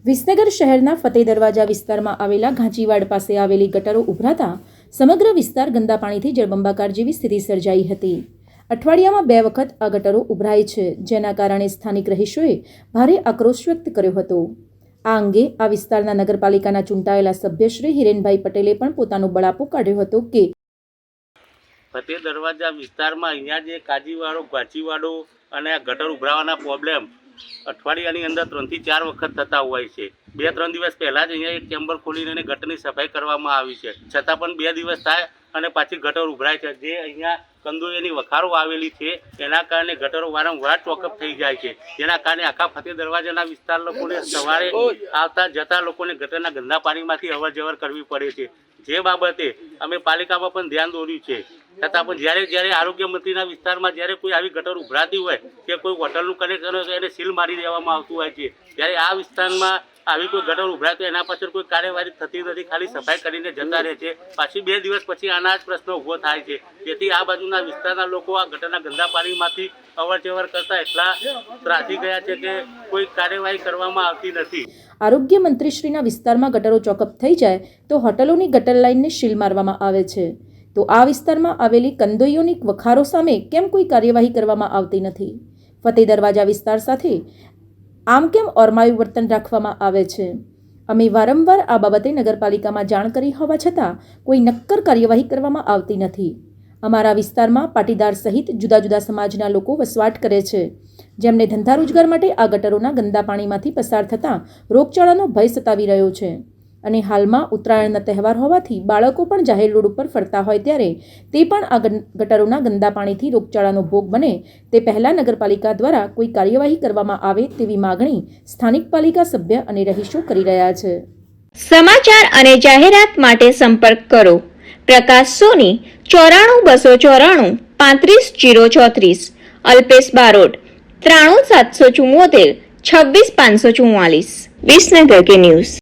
વિસનગર શહેરના ફતેહ દરવાજા વિસ્તારમાં આવેલા ઘાંચીવાડ પાસે આવેલી ગટરો ઉભરાતા સમગ્ર વિસ્તાર ગંદા પાણીથી જળબંબાકાર જેવી સ્થિતિ સર્જાઈ હતી. અઠવાડિયામાં બે વખત આ ગટરો ઉભરાય છે, જેના કારણે સ્થાનિક રહીશોએ ભારે આક્રોશ વ્યક્ત કર્યો હતો. આ અંગે આ વિસ્તારના નગરપાલિકાના ચૂંટાયેલા સભ્ય શ્રી હિરેનભાઈ પટેલે પણ પોતાનો બળાપો કાઢ્યો હતો કે ફતેહ દરવાજા વિસ્તારમાં અહીંયા જે કાજીવાડો, ઘાંચીવાડો અને ગટર ઉભરાવાના પ્રોબ્લેમ અઠવાડિયાની અંદર ત્રણથી ચાર વખત થતા હોય છે. બે, ત્રણ દિવસ પહેલાં જ અહીંયા એક ચેમ્બર ખોલીને ગટરની સફાઈ કરવામાં આવી છે. છતાં પણ બે દિવસ થાય અને પાછી ગટર ઉભરાય છે. જે અહીંયા કંદોઈની વખારો આવેલી છે, એના કારણે ગટરો વારંવાર ચોકઅપ થઈ જાય છે. જેના કારણે આખા ફતેહ દરવાજાના વિસ્તાર લોકોને સવારે આવતા જતા લોકોને ગટરના ગંદા પાણીમાંથી અવર જવર કરવી પડે છે. જે બાબતે અમે પાલિકામાં પણ ધ્યાન દોર્યું છે. છતાં પણ જ્યારે જ્યારે આરોગ્ય મંત્રીના વિસ્તારમાં જ્યારે કોઈ આવી ગટર ઉભરાતી હોય કે કોઈ હોટલનું કનેક્શન હોય તો એને સીલ મારી દેવામાં આવતું હોય છે. જ્યારે આ વિસ્તારમાં આવી કોઈ ગટર ઉભરાય તો એના પાછળ કોઈ કાર્યવાહી થતી નથી. ખાલી સફાઈ કરીને જતા રહે છે. પાછી બે દિવસ પછી આના જ પ્રશ્ન ઊભો થાય છે. તેથી આ બાજુના વિસ્તારના લોકો આ ગટરના ગંદા પાણીમાંથી અવરજવર કરતા એટલા ત્રાસી ગયા છે કે કોઈ કાર્યવાહી કરવામાં આવતી નથી. આરોગ્ય મંત્રીશ્રીના વિસ્તારમાં ગટરો ચોકઅપ થઈ જાય તો હોટલોની ગટર લાઇનને શીલ મારવામાં આવે છે. તો આ વિસ્તારમાં આવેલી કંદોઈઓની વખારો સામે કેમ કોઈ કાર્યવાહી કરવામાં આવતી નથી? ફતેહ દરવાજા વિસ્તાર સાથે આમ કેમ ઓરમાયું વર્તન રાખવામાં આવે છે? અમે વારંવાર આ બાબતે નગરપાલિકામાં જાણ કરી હોવા છતાં કોઈ નક્કર કાર્યવાહી કરવામાં આવતી નથી. અમારા વિસ્તારમાં પાટીદાર સહિત જુદા જુદા સમાજના લોકો વસવાટ કરે છે. જેમને ધંધા રોજગાર માટે આ ગટરોના ગંદા પાણીમાંથી પસાર થતાં રોગચાળાનો ભય સતાવી રહ્યો છે. અને હાલમાં ઉત્તરાયણના તહેવાર હોવાથી બાળકો પણ જાહેર રોડ ઉપર ફરતા હોય ત્યારે તે પણ આ ગટરોના ગંદા પાણીથી રોગચાળાનો ભોગ બને. તે પહેલાં નગરપાલિકા દ્વારા કોઈ કાર્યવાહી કરવામાં આવે તેવી માગણી સ્થાનિક પાલિકા સભ્ય અને રહીશો કરી રહ્યા છે. સમાચાર અને જાહેરાત માટે સંપર્ક કરો. પ્રકાશ સોની, ચોરાણું બસો ચોરાણું, પાંત્રીસ જીરો ચોત્રીસ. અલ્પેશ બારોટ, ત્રાણું સાતસો ચુમ્મોતેર છવ્વીસ પાંચસો ચુમ્માલીસ વિસનગર કે ન્યૂઝ.